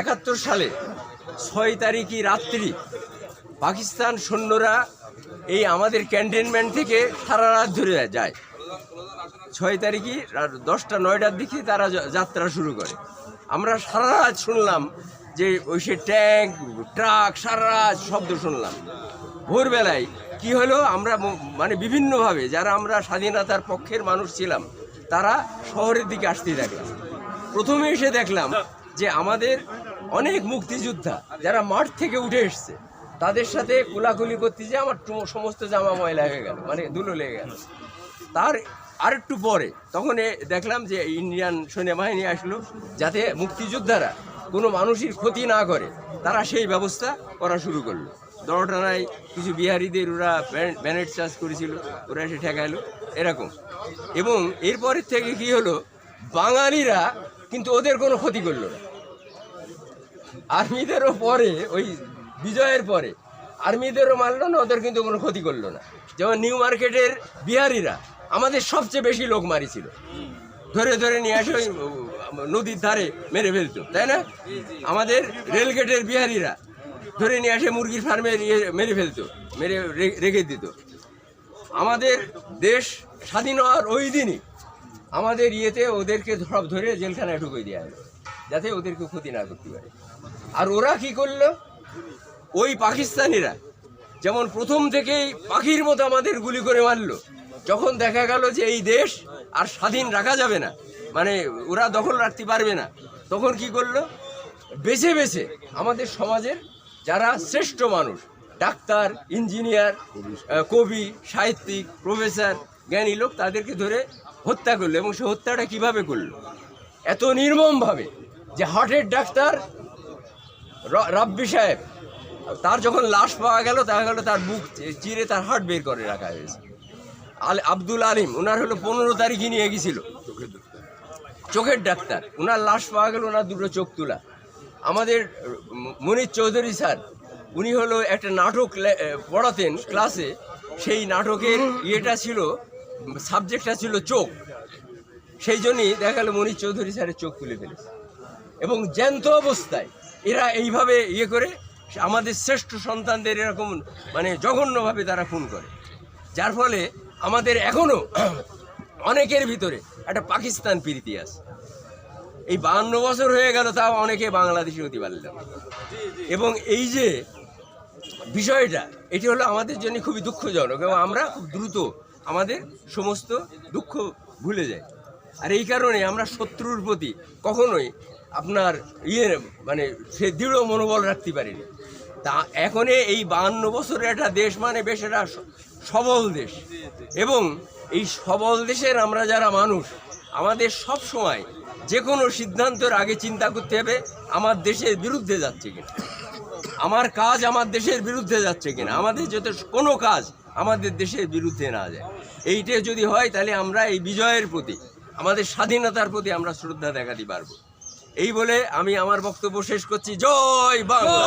একাত্তর সালে ছয় তারিখই রাত্রি পাকিস্তান সৈন্যরা এই আমাদের ক্যান্টনমেন্ট থেকে সারা রাত ধরে যায়। ছয় তারিখই দশটা, নয়টার দিকে তারা যাত্রা শুরু করে। আমরা সারা রাত শুনলাম যে ওই সে ট্যাঙ্ক, ট্রাক, সারা রাত শব্দ শুনলাম। ভোরবেলায় কি হলো? আমরা মানে বিভিন্নভাবে যারা আমরা স্বাধীনতার পক্ষের মানুষ ছিলাম, তারা শহরের দিকে আসতে দেখলাম প্রথমে এসে দেখলাম যে আমাদের অনেক মুক্তিযোদ্ধা যারা মাঠ থেকে উঠে এসছে, তাদের সাথে কোলাকুলি করতে যে আমার সমস্ত জামা ময়লা হয়ে গেল মানে ধুলো লেগে গেল। তার আরেকটু পরে তখন দেখলাম যে ইন্ডিয়ান সৈন্যবাহিনী আসলো, যাতে মুক্তিযোদ্ধারা কোনো মানুষের ক্ষতি না করে, তারা সেই ব্যবস্থা করা শুরু করল। দরটানায় কিছু বিহারিদের ওরা ব্যান- ব্যানেট চার্জ করেছিল, ওরা এসে ঠেকাইলো, এরকম। এবং এরপরের থেকে কি হলো, বাঙালিরা কিন্তু ওদের কোনো ক্ষতি করল না। আর্মিদেরও পরে, ওই বিজয়ের পরে। আর্মিদেরও মারলো না, ওদের কিন্তু কোনো ক্ষতি করল না। যেমন নিউ মার্কেটের বিহারিরা, আমাদের সবচেয়ে বেশি লোক মারিছিল। ধরে ধরে নিয়ে আসে ওই নদীর ধারে মেরে ফেলতো, তাই না? আমাদের রেলগেটের বিহারিরা ধরে নিয়ে আসে মুরগির ফার্মে মেরে ফেলতো, মেরে রেখে দিত। আমাদের দেশ স্বাধীন হওয়ার ওই দিনই আমাদের ইয়েতে ওদেরকে সব ধরে জেলখানায় ঢুকিয়ে দেওয়া হলো, যাতে ওদেরকে ক্ষতি না করতে পারে। আর ওরা কি করল? ওই পাকিস্তানিরা যেমন প্রথম থেকেই পাখির মতো আমাদের গুলি করে মারলো, যখন দেখা গেল যে এই দেশ আর স্বাধীন রাখা যাবে না মানে ওরা দখল রাখতে পারবে না, তখন কি করল? বেছে বেছে আমাদের সমাজের যারা শ্রেষ্ঠ মানুষ, ডাক্তার, ইঞ্জিনিয়ার কবি, সাহিত্যিক, প্রফেসর, জ্ঞানী লোক তাদেরকে ধরে হত্যা করল এবং সে হত্যাটা কীভাবে করল? এত নির্মমভাবে যে হার্টের ডাক্তার রাব্বি সাহেব, তার যখন লাশ পাওয়া গেল, দেখা গেল তার বুক চিরে তার হার্ট বের করে রাখা হয়েছে। আল আব্দুল আলিম ওনার হলো পনেরো তারিখে নিয়ে গেছিল। চোখের ডাক্তার। ওনার লাশ পাওয়া গেল ওনার দুটো চোখ তোলা। আমাদের মনির চৌধুরী স্যার, উনি হলো একটা নাটক পড়াতেন ক্লাসে সেই নাটকের ইয়েটা ছিল সাবজেক্টটা ছিল চোখ। সেই জন্যই দেখা গেল মনির চৌধুরী স্যারের চোখ তুলে ফেলেছে। এবং জ্যান্ত অবস্থায় এরা এইভাবে ইয়ে করে, আমাদের শ্রেষ্ঠ সন্তানদের এরকম মানে জঘন্যভাবে তারা খুন করে। যার ফলে আমাদের এখনও অনেকের ভিতরে একটা পাকিস্তান প্রীতি আছে। এই বাহান্ন বছর হয়ে গেল তাও অনেকে বাংলাদেশি হতে পারল এবং এই যে বিষয়টা, এটি হলো আমাদের জন্য খুবই দুঃখজনক এবং আমরা খুব দ্রুত আমাদের সমস্ত দুঃখ ভুলে যাই। আর এই কারণে আমরা শত্রুর প্রতি কখনোই আপনার ইয়ে মানে সে দৃঢ় মনোবল রাখতে পারিনি। তা এখন এই বাহান্ন বছরের একটা দেশ মানে বেশ একটা সবল দেশ। এবং এই সবল দেশের আমরা যারা মানুষ, আমাদের সব সময় যে কোনো সিদ্ধান্তের আগে চিন্তা করতে হবে, আমার দেশের বিরুদ্ধে যাচ্ছে কিনা। আমার কাজ আমার দেশের বিরুদ্ধে যাচ্ছে কিনা। আমাদের যাতে কোনো কাজ আমাদের দেশের বিরুদ্ধে না যায়। এইটা যদি হয় তাহলে আমরা এই বিজয়ের প্রতি আমাদের স্বাধীনতার প্রতি আমরা শ্রদ্ধা দেখাতে পারব। এই বলে আমি আমার বক্তব্য শেষ করছি। জয় বাংলা!